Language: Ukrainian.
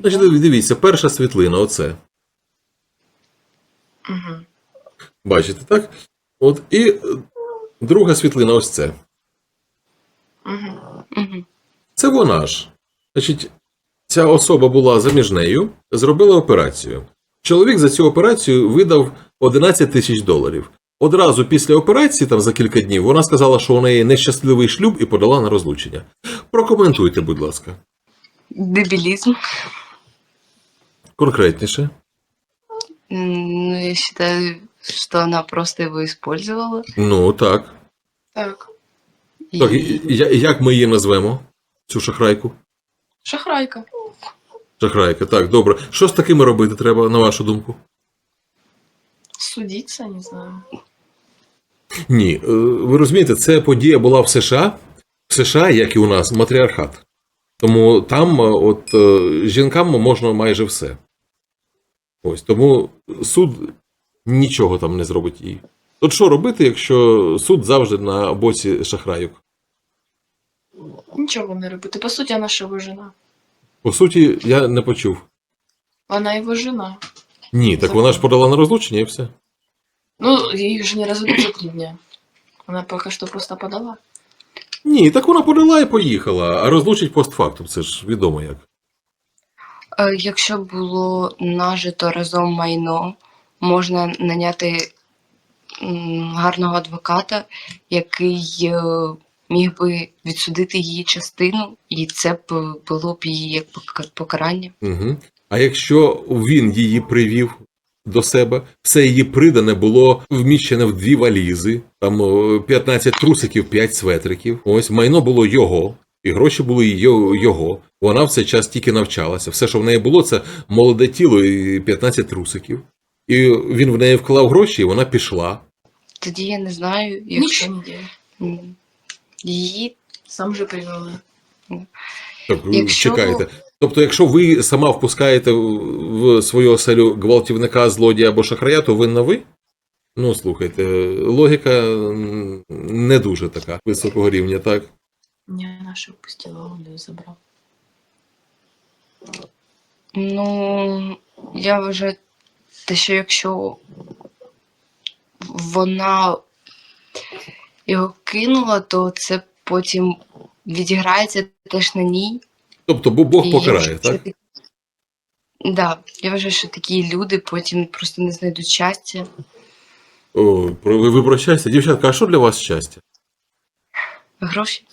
Значить, диві- дивіться, перша світлина, оце. Угу. Бачите, так? От і друга світлина, ось це. Угу. Угу. Це вона ж. Значить, ця особа була заміжнею, зробила операцію. Чоловік за цю операцію видав 11 тисяч доларів. Одразу після операції, там за кілька днів, вона сказала, що у неї нещасливий шлюб і подала на розлучення. Прокоментуйте, будь ласка, Дебилизм. Конкретніше. Ну, я считаю, что она просто его использовала. Ну, так. Так. І- я- як ми її назвемо? Цю шахрайку? Шахрайка. Шахрайка, так, добре. Що з такими робити треба, на вашу думку? Судиться, не знаю. Ні, е, ви розумієте, це подія була в США. В США, як і у нас, матріархат. Тому там, е, от е, жінкам можна майже все. Ось тому суд нічого там не зробить їй. От що робити, якщо суд завжди на боці шахрайок? Нічого не робити. По суті, вона ж його жена. По суті, я не почув. Вона його жена. Ні, так вона ж подала на розлучення і все. Ну, її ж не разведуть за. Вона поки що просто подала. Ні, так вона подала і поїхала, а розлучить постфактум, це ж відомо як. Е, Якщо було нажито разом майно, можна наняти гарного адвоката, який е, міг би відсудити її частину, і це б було б її як пока- покарання. Угу. А якщо він її привів до себе, все її придане було вміщене в дві валізи, там о, 15 трусиків, 5 светриків. Ось майно було його, і гроші були його. Вона в цей час тільки навчалася. Все, що в неї було, це молоде тіло і 15 трусиків. І він в неї вклав гроші, і вона пішла. Тоді я не знаю, якщо не діє. її Сам же привели. Так, Якщо- чекайте. Тобто, якщо ви сама впускаєте в в свою оселю гвалтівника, злодія або шахрая, то винна ви? Ну, слухайте, логіка не дуже така високого рівня, так? Не наша впустила, он забрав. Ну, я вважаю, те, що якщо вона його кинула, то це потім відіграється теж на ній. Тобто, бо Бог І покарає, якщо так? такі- Да, я вважаю, що такі люди потім просто не знайдуть щастя. О, про- ви про щастя. Дівчатка, а що для вас щастя? Гроші.